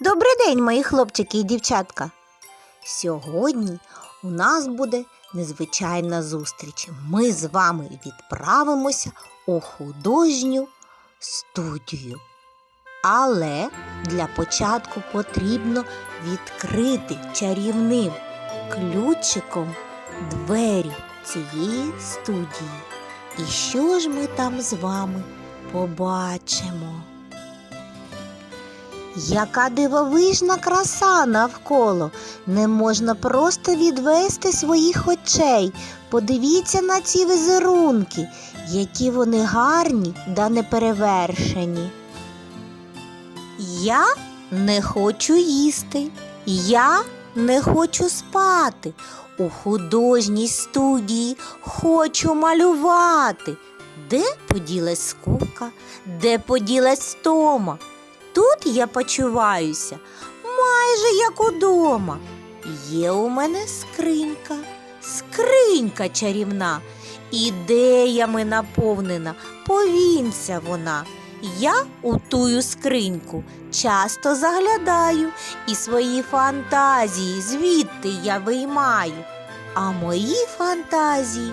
Добрий день, мої хлопчики і дівчатка. Сьогодні у нас буде незвичайна зустріч. Ми з вами відправимося у художню студію. Але для початку потрібно відкрити чарівним ключиком двері цієї студії. І що ж ми там з вами побачимо? Яка дивовижна краса навколо. Не можна просто відвести своїх очей. Подивіться на ці візерунки, які вони гарні да неперевершені. Я не хочу їсти. Я не хочу спати. У художній студії хочу малювати. Де поділась скука, де поділась стома? Тут я почуваюся майже як удома. Є у мене скринька, скринька чарівна, ідеями наповнена, повінця вона. Я у тую скриньку часто заглядаю і свої фантазії звідти я виймаю. А мої фантазії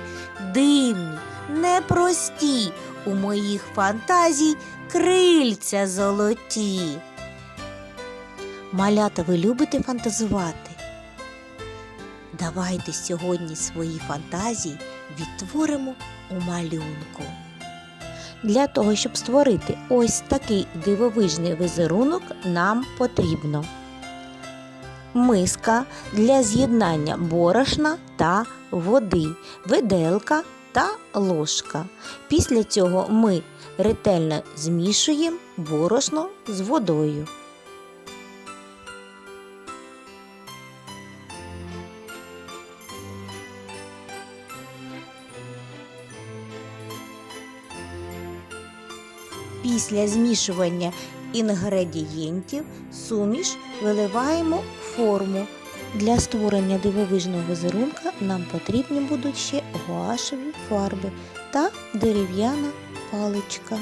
дивні, непрості. У моїх фантазій крильця золоті. Малята, ви любите фантазувати? Давайте сьогодні свої фантазії відтворимо у малюнку. Для того, щоб створити ось такий дивовижний візерунок, нам потрібно миска для з'єднання борошна та води, виделка та ложка. Після цього ми ретельно змішуємо борошно з водою. Після змішування інгредієнтів суміш виливаємо форму. Для створення дивовижного візерунка нам потрібні будуть ще гуашеві фарби та дерев'яна паличка.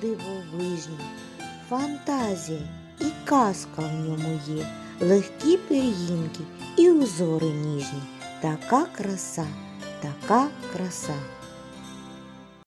Дивовижні, фантазія і казка в ньому є, легкі пір'їнки і узори ніжні. Така краса, така краса.